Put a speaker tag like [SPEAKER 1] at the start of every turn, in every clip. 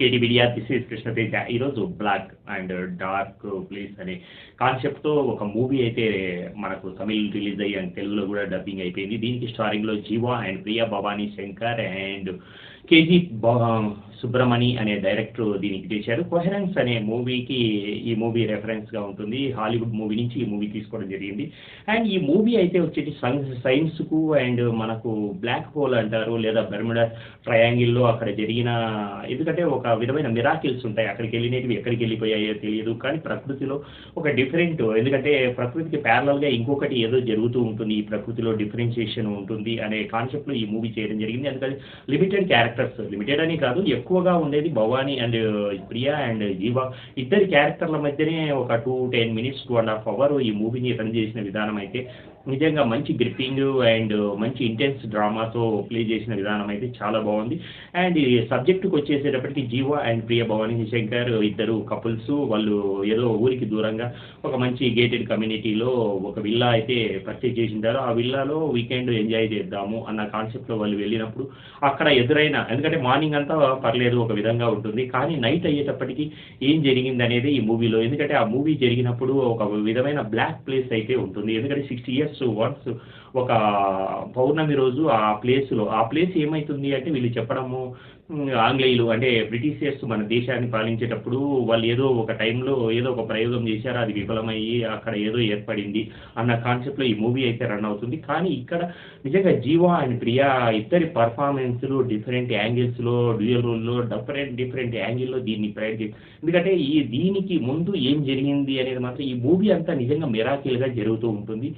[SPEAKER 1] KT this is Krishna Teja ఈరోజు black and dark place అనే కాన్సెప్ట్తో ఒక మూవీ అయితే మనకు తమిళ్ రిలీజ్ అయ్యి అండ్ తెలుగులో కూడా డబ్బింగ్ అయిపోయింది. దీనికి స్టారింగ్లో Jiiva and Priya Bhavani Shankar and KG Subramani అనే డైరెక్టర్ దీనికి చేశారు కొహరెన్స్ అనే మూవీకి ఈ మూవీ రెఫరెన్స్గా ఉంటుంది. హాలీవుడ్ మూవీ నుంచి ఈ మూవీ తీసుకోవడం జరిగింది. అండ్ ఈ మూవీ అయితే వచ్చేసి సైన్స్ సైన్స్కు అండ్ మనకు బ్లాక్ హోల్ అంటారు లేదా బెర్ముడా ట్రయాంగిల్లో అక్కడ జరిగిన ఎందుకంటే ఒక విధమైన మిరాకిల్స్ ఉంటాయి. అక్కడికి వెళ్ళినవి ఎక్కడికి వెళ్ళిపోయాయో తెలియదు. కానీ ప్రకృతిలో ఒక డిఫరెంట్ ఎందుకంటే ప్రకృతికి ప్యారలల్గా ఇంకొకటి ఏదో జరుగుతూ ఉంటుంది. ఈ ప్రకృతిలో డిఫరెన్షియేషన్ ఉంటుంది అనే కాన్సెప్ట్లో ఈ మూవీ చేయడం జరిగింది. అందుకని లిమిటెడ్ క్యారెక్టర్ క్యారెక్టర్స్ లిమిటెడ్ అని కాదు ఎక్కువగా ఉండేది భవానీ అండ్ ప్రియా అండ్ జీవా. ఇద్దరి క్యారెక్టర్ల మధ్యనే ఒక two ten minutes two and half hour ఈ మూవీని రన్ చేసిన విధానం అయితే నిజంగా మంచి గ్రిప్పింగ్ అండ్ మంచి ఇంటెన్స్ డ్రామాతో ప్లే చేసిన విధానం అయితే చాలా బాగుంది. అండ్ ఈ సబ్జెక్టుకి వచ్చేసేటప్పటికి జీవ అండ్ ప్రియ భవానీ శంకర్ ఇద్దరు కపుల్స్ వాళ్ళు ఏదో ఊరికి దూరంగా ఒక మంచి గేటెడ్ కమ్యూనిటీలో ఒక విల్లా అయితే పర్చేజ్ చేసింటారు. ఆ విల్లాలో వీకెండ్ ఎంజాయ్ చేద్దాము అన్న కాన్సెప్ట్లో వాళ్ళు వెళ్ళినప్పుడు అక్కడ ఎదురైన ఎందుకంటే మార్నింగ్ అంతా పర్లేదు ఒక విధంగా ఉంటుంది. కానీ నైట్ అయ్యేటప్పటికి ఏం జరిగింది అనేది ఈ మూవీలో ఎందుకంటే ఆ మూవీ జరిగినప్పుడు ఒక విధమైన బ్లాక్ ప్లేస్ అయితే ఉంటుంది. ఎందుకంటే సిక్స్టీ ఇయర్స్ వన్స్ ఒక పౌర్ణమి రోజు ఆ ప్లేస్లో ఆ ప్లేస్ ఏమవుతుంది అంటే వీళ్ళు చెప్పడము ఆంగ్లేయులు అంటే బ్రిటిషర్స్ మన దేశాన్ని పాలించేటప్పుడు వాళ్ళు ఏదో ఒక టైంలో ఏదో ఒక ప్రయోగం చేశారు అది విఫలమయ్యి అక్కడ ఏదో ఏర్పడింది అన్న కాన్సెప్ట్లో ఈ మూవీ అయితే రన్ అవుతుంది. కానీ ఇక్కడ నిజంగా జీవా అండ్ ప్రియా ఇద్దరి పర్ఫార్మెన్స్లు డిఫరెంట్ యాంగిల్స్లో డ్యూయల్ రోల్లో డిఫరెంట్ డిఫరెంట్ యాంగిల్లో దీన్ని ప్రయర్ చేసి ఎందుకంటే ఈ దీనికి ముందు ఏం జరిగింది అనేది మాత్రం ఈ మూవీ అంతా నిజంగా మెరాకిల్గా జరుగుతూ ఉంటుంది.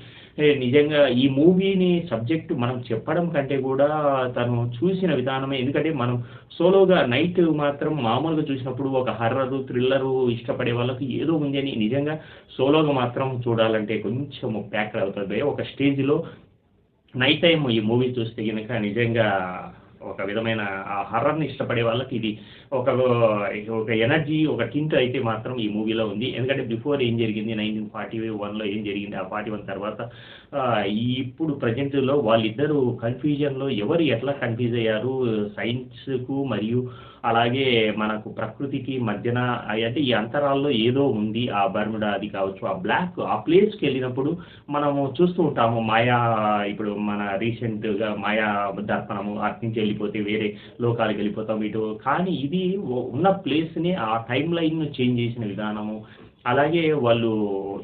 [SPEAKER 1] నిజంగా ఈ మూవీని సబ్జెక్ట్ మనం చెప్పడం కంటే కూడా తను చూసిన విధానమే ఎందుకంటే మనం సోలోగా నైట్ మాత్రం మామూలుగా చూసినప్పుడు ఒక హర్రరు థ్రిల్లరు ఇష్టపడే వాళ్ళకి ఏదో ఉంది అని నిజంగా సోలోగా మాత్రం చూడాలంటే కొంచెం ప్యాక్ అవుతుంది. ఒక స్టేజ్లో నైట్ టైం ఈ మూవీ చూస్తే కనుక నిజంగా ఒక విధమైన ఆ హర్రర్ని ఇష్టపడే వాళ్ళకి ఇది ఒక ఒక ఎనర్జీ ఒక టింట్ అయితే మాత్రం ఈ మూవీలో ఉంది. ఎందుకంటే బిఫోర్ ఏం జరిగింది? నైన్టీన్ ఫార్టీ వన్లో ఏం జరిగింది? ఆ ఫార్టీ వన్ తర్వాత ఇప్పుడు ప్రజెంట్లో వాళ్ళిద్దరూ కన్ఫ్యూజన్లో ఎవరు ఎట్లా కన్ఫ్యూజ్ అయ్యారు? సైన్స్కు మరియు అలాగే మనకు ప్రకృతికి మధ్యన అంటే ఈ అంతరాల్లో ఏదో ఉంది. ఆ బర్ముడా అది కావచ్చు ఆ బ్లాక్ ఆ ప్లేస్కి వెళ్ళినప్పుడు మనము చూస్తూ ఉంటాము మాయా ఇప్పుడు మన రీసెంట్గా మాయా దర్పణము అటు నుంచి వెళ్ళిపోతే వేరే లోకాలకు వెళ్ళిపోతాం ఇటు. కానీ ఇది ఉన్న ప్లేస్ని ఆ టైం లైన్ను చేంజ్ చేసిన విధానము. అలాగే వాళ్ళు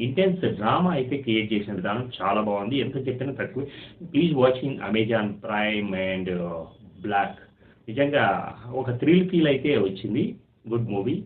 [SPEAKER 1] ఇంటెన్స్ డ్రామా అయితే క్రియేట్ చేసిన విధానం చాలా బాగుంది. ఎంత చెప్పినా తక్కువ please watching Amazon Prime and black. నిజంగా ఒక థ్రిల్ ఫీల్ అయితే వచ్చింది. Good movie.